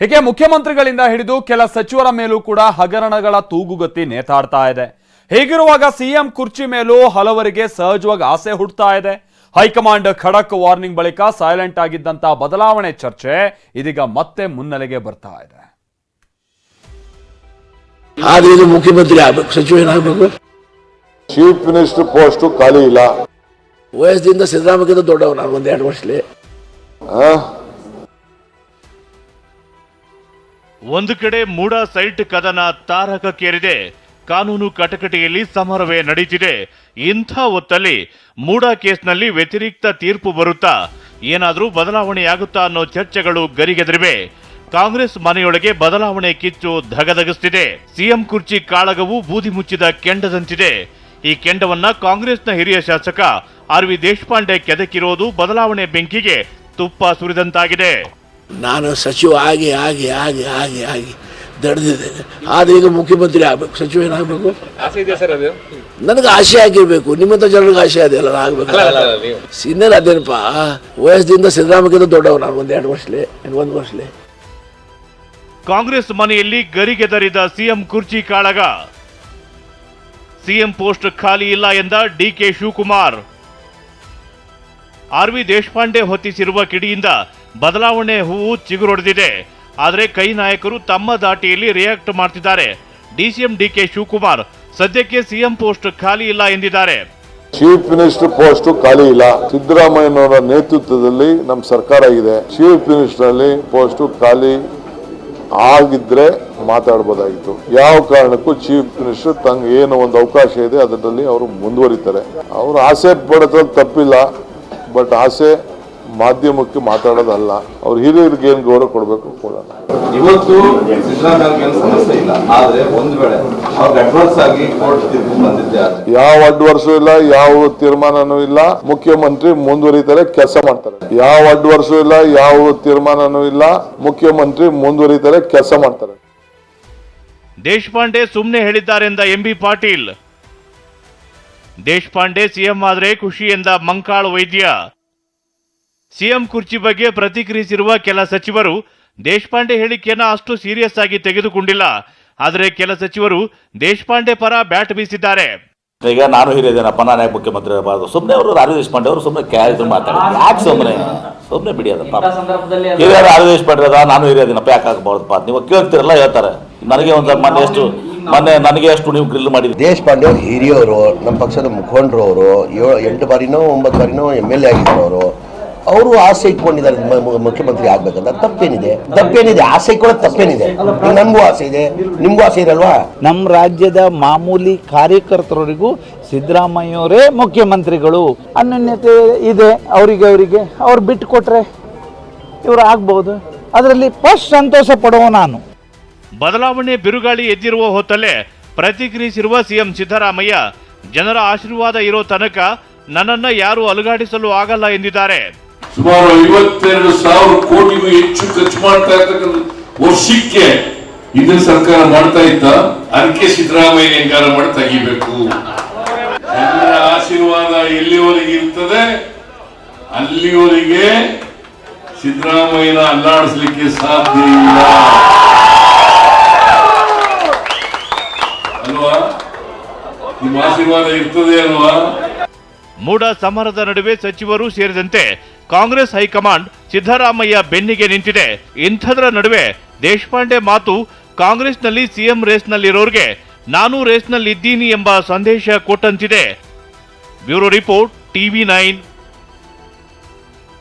ಹೀಗೆ ಮುಖ್ಯಮಂತ್ರಿಗಳಿಂದ ಹಿಡಿದು ಕೆಲ ಸಚಿವರ ಮೇಲೂ ಕೂಡ ಹಗರಣಗಳ ತೂಗುಗತಿ ನೇತಾಡ್ತಾ ಇದೆ. ಹೀಗಿರುವಾಗ ಸಿಎಂ ಕುರ್ಚಿ ಮೇಲೂ ಹಲವರಿಗೆ ಸಹಜವಾಗಿ ಆಸೆ ಹುಡ್ತಾ ಇದೆ. ಹೈಕಮಾಂಡ್ ಖಡಕ್ ವಾರ್ನಿಂಗ್ ಬಳಿಕ ಸೈಲೆಂಟ್ ಆಗಿದ್ದಂತಹ ಬದಲಾವಣೆ ಚರ್ಚೆ ಇದೀಗ ಮತ್ತೆ ಮುನ್ನೆಲೆಗೆ ಬರ್ತಾ ಇದೆ. ಆದ್ರೆ ಇದು ಮುಖ್ಯಮಂತ್ರಿ ಆಗ್ಬೇಕು ಸಚಿವ ಏನಾಗಬೇಕು? ಚೀಫ್ ಮಿನಿಸ್ಟರ್ ಪೋಸ್ಟ್ ಖಾಲಿ ಇಲ್ಲ. ವಯಸ್ಸಿಂದ ಸಿದ್ದರಾಮಯ್ಯ ದೊಡ್ಡವ ನಾನು ಒಂದ್ ಎರಡು ವರ್ಷಲಿ ಒಂದು ಕಡೆ ಮೂಡ ಸೈಟ್ ಕದನ ತಾರಕಕ್ಕೇರಿದೆ. ಕಾನೂನು ಕಟಕಟೆಯಲ್ಲಿ ಸಮರವೇ ನಡೀತಿದೆ. ಇಂಥ ಹೊತ್ತಲ್ಲಿ ಮೂಡ ಕೇಸ್ನಲ್ಲಿ ವ್ಯತಿರಿಕ್ತ ತೀರ್ಪು ಬರುತ್ತಾ? ಏನಾದರೂ ಬದಲಾವಣೆಯಾಗುತ್ತಾ ಅನ್ನೋ ಚರ್ಚೆಗಳು ಗರಿಗೆದರಿವೆ. ಕಾಂಗ್ರೆಸ್ ಮನೆಯೊಳಗೆ ಬದಲಾವಣೆ ಕಿಚ್ಚು ಧಗಧಗಿಸ್ತಿದೆ. ಸಿಎಂ ಕುರ್ಚಿ ಕಾಳಗವು ಬೂದಿ ಮುಚ್ಚಿದ ಕೆಂಡದಂತಿದೆ. ಈ ಕೆಂಡವನ್ನ ಕಾಂಗ್ರೆಸ್ನ ಹಿರಿಯ ಶಾಸಕ ಆರ್ ವಿ ದೇಶಪಾಂಡೆ ಕೆದಕಿರೋದು ಬದಲಾವಣೆ ಬೆಂಕಿಗೆ ತುಪ್ಪ ಸುರಿದಂತಾಗಿದೆ. ನಾನು ಸಚಿವ ಆಗಿ ಆಗಿ ಆಗಿ ಆಗಿ ಆಗಿ ದಡ್ದಿದ್ದೇನೆ ಆದ್ರೆ ಈಗ ಮುಖ್ಯಮಂತ್ರಿ ಆಗ್ಬೇಕು ಸಚಿವ ಏನಾಗಬೇಕು ನನಗೆ ಆಸೆ ಆಗಿರಬೇಕು. ನಿಮ್ಮಂತ ಜನರಿಗೆ ಆಸೆ ಅದೆಲ್ಲ ನಾನು ಆಗ್ಬೇಕು. ಸೀನಿಯರ್ ಅದೇನಪ್ಪ? ವಯಸ್ಸಿನಿಂದ ಸಿದ್ದರಾಮಯ್ಯಗಿಂತ ದೊಡ್ಡವ ನಾನು ಒಂದ್ ಎರಡು ವರ್ಷಲೇ ಒಂದು ವರ್ಷಲೇ. ಕಾಂಗ್ರೆಸ್ ಮನೆಯಲ್ಲಿ ಗರಿಗೆದರಿದ ಸಿಎಂ ಕುರ್ಚಿ ಕಾಳಗ. ಸಿಎಂ ಪೋಸ್ಟ್ ಖಾಲಿ ಇಲ್ಲ ಎಂದ DK Shivakumar. R V Deshpande ಹೊತ್ತಿಸಿರುವ ಕಿಡಿಯಿಂದ ಬದಲಾವಣೆ ಹೂವು ಚಿಗುರೊಡೆದಿದೆ. ಆದರೆ ಕೈ ನಾಯಕರು ತಮ್ಮ ದಾಟಿಯಲ್ಲಿ ರಿಯಾಕ್ಟ್ ಮಾಡ್ತಿದ್ದಾರೆ. ಡಿಸಿಎಂ ಡಿಕೆ ಶಿವಕುಮಾರ್, ಸದ್ಯಕ್ಕೆ ಸಿಎಂ ಪೋಸ್ಟ್ ಖಾಲಿ ಇಲ್ಲ ಎಂದಿದ್ದಾರೆ. ಚೀಫ್ ಮಿನಿಸ್ಟರ್ ಪೋಸ್ಟ್ ಖಾಲಿ ಇಲ್ಲ. ಸಿದ್ದರಾಮಯ್ಯನವರ ನೇತೃತ್ವದಲ್ಲಿ ನಮ್ಮ ಸರ್ಕಾರ ಇದೆ. ಚೀಫ್ ಮಿನಿಸ್ಟರ್ ಅಲ್ಲಿ ಪೋಸ್ಟ್ ಖಾಲಿ ಆಗಿದ್ರೆ ಮಾತಾಡ್ಬೋದಾಗಿತ್ತು. ಯಾವ ಕಾರಣಕ್ಕೂ ಚೀಫ್ ಮಿನಿಸ್ಟರ್ ತಂಗ ಏನು ಒಂದು ಅವಕಾಶ ಇದೆ, ಅದರಲ್ಲಿ ಅವರು ಮುಂದುವರಿತಾರೆ. ಅವರು ಆಸೆ ಪಡೋದ್ರಲ್ಲಿ ತಪ್ಪಿಲ್ಲ. ಬಟ್ ಆಸೆ ಮಾಧ್ಯಮಕ್ಕೆ ಮಾತಾಡೋದಲ್ಲ. ಅವ್ರ ಹಿರಿಯರಿಗೆ ಏನು ಗೌರವ ಕೊಡಬೇಕು ಕೊಡೋಣ. ಇವತ್ತು ಸಮಸ್ಯೆ ಇಲ್ಲ. ಆದ್ರೆ ಒಂದ್ ವೇಳೆ ಅವ್ರಿಗೆ ಅಡ್ವಾನ್ಸ್ ಆಗಿ ಕೋರ್ಟ್ ತೀರ್ಪು ಬಂದಿದ್ದೆ ಯಾವ ಅಡ್ವರ್ಸು ಇಲ್ಲ ಯಾವ ತೀರ್ಮಾನನೂ ಇಲ್ಲ. ಮುಖ್ಯಮಂತ್ರಿ ಮುಂದುವರಿತಾರೆ ಕೆಲಸ ಮಾಡ್ತಾರೆ. ಯಾವ ಅಡ್ವರ್ಸು ಇಲ್ಲ ಯಾವ ತೀರ್ಮಾನನೂ ಇಲ್ಲ. ಮುಖ್ಯಮಂತ್ರಿ ಮುಂದುವರಿತಾರೆ ಕೆಲಸ ಮಾಡ್ತಾರೆ. ದೇಶಪಾಂಡೆ ಸುಮ್ಮನೆ ಹೇಳಿದ್ದಾರೆಂದ ಎಂಬಿ ಪಾಟೀಲ್. ದೇಶಪಾಂಡೆ ಸಿಎಂ ಆದರೆ ಖುಷಿ ಎಂದ ಮಂಕಾಳ್ ವೈದ್ಯ. ಸಿಎಂ ಕುರ್ಚಿ ಬಗ್ಗೆ ಪ್ರತಿಕ್ರಿಯಿಸಿರುವ ಕೆಲ ಸಚಿವರು ದೇಶಪಾಂಡೆ ಹೇಳಿಕೆಯನ್ನು ಅಷ್ಟು ಸೀರಿಯಸ್ ಆಗಿ ತೆಗೆದುಕೊಂಡಿಲ್ಲ. ಆದರೆ ಕೆಲ ಸಚಿವರು ದೇಶಪಾಂಡೆ ಪರ ಬ್ಯಾಟ್ ಬೀಸಿದ್ದಾರೆ. ಈಗ ನಾನು ಹಿರಿಯದೇನಪ್ಪ ನಾನು ಯಾಕೆ ಮುಖ್ಯಮಂತ್ರಿ ಇರಬಾರ್ದು ಸುಮ್ಮನೆ ಅವರು ರಾಜು ದೇಶಪಾಂಡೆ ಅವರು ಸುಮ್ಮನೆ ಕ್ಯಾರೆಕ್ಟರ್ ಮಾತಾಡೋದು ಯಾಕೆ ಸುಮ್ಮನೆ ಸುಮ್ಮನೆ ಬಿಡಿ ಅದಪ್ಪ ಹಿರಿಯ ರಾಜು ದೇಶಪಾಂಡೆ ಅದ ನಾನು ಹಿರಿಯದೇನಪ್ಪ ಯಾಕೆ ಆಗಬಾರ್ದಪ್ಪ? ನೀವು ಕೇಳ್ತಿರಲ್ಲ ಹೇಳ್ತಾರೆ. ನನಗೆ ಒಂದು ಮನೆ ಎಷ್ಟು ಮೊನ್ನೆ ನನಗೆ ಅಷ್ಟು ನೀವು ಗ್ರಿಲ್ ಮಾಡಿದ್ರಿ. ದೇಶಪಾಂಡೆ ಅವ್ರು ಹಿರಿಯವರು ನಮ್ಮ ಪಕ್ಷದ ಮುಖಂಡರು ಅವರು ಏಳು ಎಂಟು ಬಾರಿನೋ ಒಂಬತ್ತು ಬಾರಿನೋ ಎಂ ಎಲ್ ಎ ಆಗಿದ್ರು ಅವರು ಅವರು ಆಸೆ ಇಟ್ಕೊಂಡಿದ್ದಾರೆ ಮ- ಮ- ಮುಖ್ಯಮಂತ್ರಿ ಆಗ್ಬೇಕಂತ. ತಪ್ಪೇನಿದೆ. ತಪ್ಪೇನಿದೆ. ಆಸೆ ಇಟ್ಕೊಳ್ಳೋದು ತಪ್ಪೇನಿದೆ. ಈಗ ನಮಗೂ ಆಸೆ ಇದೆ. ನಿಮಗೂ ಆಸೆ ಇರಲ್ವಾ ನಮ್ಮ ರಾಜ್ಯದ ಮಾಮೂಲಿ ಕಾರ್ಯಕರ್ತರವರಿಗೂ ಸಿದ್ದರಾಮಯ್ಯವರೇ ಮುಖ್ಯಮಂತ್ರಿಗಳು. ಅನ್ಯೋನ್ಯತೆ ಇದೆ ಅವರಿಗೆ ಅವರಿಗೆ. ಅವ್ರು ಬಿಟ್ಟು ಕೊಟ್ರೆ ಇವರು ಆಗ್ಬೋದು. ಅದರಲ್ಲಿ ಫಸ್ಟ್ ಸಂತೋಷ ಪಡುವ ನಾನು. ಬದಲಾವಣೆ ಬಿರುಗಾಳಿ ಎದ್ದಿರುವ ಹೊತ್ತಲ್ಲೇ ಪ್ರತಿಕ್ರಿಯಿಸಿರುವ ಸಿಎಂ ಸಿದ್ದರಾಮಯ್ಯ, ಜನರ ಆಶೀರ್ವಾದ ಇರೋ ತನಕ ನನ್ನನ್ನ ಯಾರು ಅಲುಗಾಡಿಸಲು ಆಗಲ್ಲ ಎಂದಿದ್ದಾರೆ. ಸುಮಾರು ಐವತ್ತೆರಡು ಸಾವಿರ ಕೋಟಿಗೂ ಹೆಚ್ಚು ಖರ್ಚು ಮಾಡ್ತಾ ಇರ್ತಕ್ಕಂಥ ವರ್ಷಕ್ಕೆ ಹಿಂದಿನ ಸರ್ಕಾರ ಮಾಡ್ತಾ ಇದ್ದ ಅದಕ್ಕೆ ಸಿದ್ದರಾಮಯ್ಯ ಹೆಂಗಾರ ಮಾಡಿ ತೆಗಿಬೇಕು. ಜನರ ಆಶೀರ್ವಾದ ಎಲ್ಲಿವರೆಗೆ ಇರ್ತದೆ? ಅಲ್ಲಿವರೆಗೆ ಸಿದ್ದರಾಮಯ್ಯನ ಅಲ್ಲಾಡಿಸ್ಲಿಕ್ಕೆ ಸಾಧ್ಯ ಇಲ್ಲ ಅಲ್ವಾ ಮೂಡ ಸಮರದ ನಡುವೆ ಸಚಿವರು ಸೇರಿದಂತೆ ಕಾಂಗ್ರೆಸ್ ಹೈಕಮಾಂಡ್ ಸಿದ್ದರಾಮಯ್ಯ ಬೆನ್ನಿಗೆ ನಿಂತಿದೆ. ಇಂಥದರ ನಡುವೆ ದೇಶಪಾಂಡೆ ಮಾತು ಕಾಂಗ್ರೆಸ್ನಲ್ಲಿ ಸಿಎಂ ರೇಸ್ನಲ್ಲಿರೋರಿಗೆ, ನಾನು ರೇಸ್ನಲ್ಲಿದ್ದೀನಿ ಎಂಬ ಸಂದೇಶ ಕೊಟ್ಟಂತಿದೆ. Bureau report TV nine.